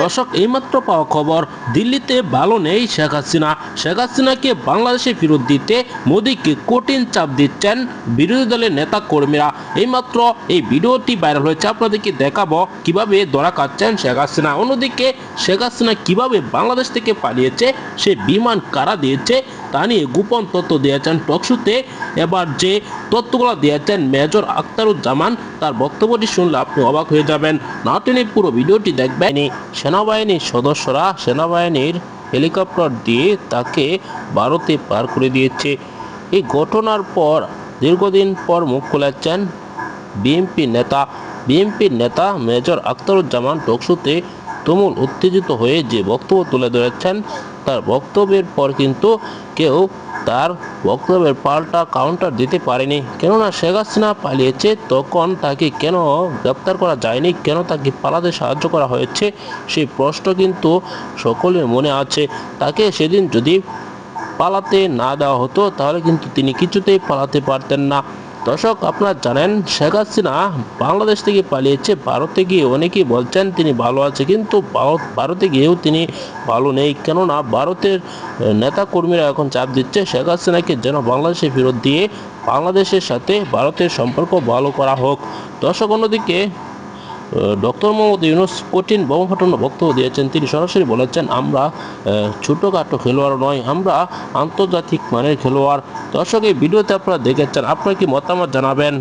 দর্শক এইমাত্র পাওয়া খবর দিল্লিতে ভালো নেই শেখ হাসিনা। শেখ হাসিনাকে বাংলাদেশে ফেরত দিতে মোদীকে কঠিন চাপ দিচ্ছেন বিরোধী দলের নেতা কর্মীরা এইমাত্র এই ভিডিওটি ভাইরাল হয়েছে আপনাদেরকে দেখাবো কীভাবে ধরা কাটছেন শেখ হাসিনা। অন্যদিকে শেখ হাসিনা কীভাবে বাংলাদেশ থেকে পালিয়েছে সে বিমান কারা দিয়েছে তা নিয়ে গোপন তথ্য দিয়েছেন টকশুতে। এবার যে তথ্যগুলো দিয়েছেন মেজর আখতারুজ্জামান তার বক্তব্যটি শুনলে আপনি অবাক হয়ে যাবেন। না পুরো ভিডিওটি দেখবেন। সেনাবাহিনীর সদস্যরা সেনাবাহিনীর হেলিকপ্টার দিয়ে তাকে ভারতে পার করে দিয়েছে। এই ঘটনার পর দীর্ঘদিন পর মুখ খুলেছেন বিএনপি নেতা। বিএনপির নেতা মেজর আখতারুজ্জামান টকশুতে তুমুল উত্তেজিত হয়ে যে বক্তব্য তুলে ধরেছেন, তার বক্তব্যের পর কিন্তু কেউ তার বক্তব্যের পাল্টা কাউন্টার দিতে পারেনি। কেননা শেখ হাসিনা পালিয়েছে তখন তাকে কেন গ্রেপ্তার করা যায়নি? কেন তাকে পালাতে সাহায্য করা হয়েছে? সেই প্রশ্ন কিন্তু সকলের মনে আছে। তাকে সেদিন যদি পালাতে না দেওয়া হতো, তাহলে কিন্তু তিনি কিছুতেই পালাতে পারতেন না। দর্শক, আপনারা জানেন, শেখ হাসিনা বাংলাদেশ থেকে পালিয়েছে, ভারতে গিয়ে অনেকেই বলছেন তিনি ভালো আছে, কিন্তু ভারত, ভারতে গিয়েও তিনি ভালো নেই। কেননা, ভারতের নেতা কর্মীরা এখন চাপ দিচ্ছে, শেখ হাসিনাকে যেন বাংলাদেশে ফেরত দিয়ে বাংলাদেশের সাথে ভারতের সম্পর্ক ভালো করা হোক। দর্শক, অন্যদিকে ডক্টর মোহাম্মদ ইউনুস কঠিন বোমা ফাটানো বক্তব্য দিয়েছেন। তিনি সরাসরি বলেছেন, আমরা ছোটোখাটো খেলোয়াড় নয়, আমরা আন্তর্জাতিক মানের খেলোয়াড়। দর্শক, এই ভিডিওতে আপনারা দেখেছেন, আপনার কি মতামত জানাবেন?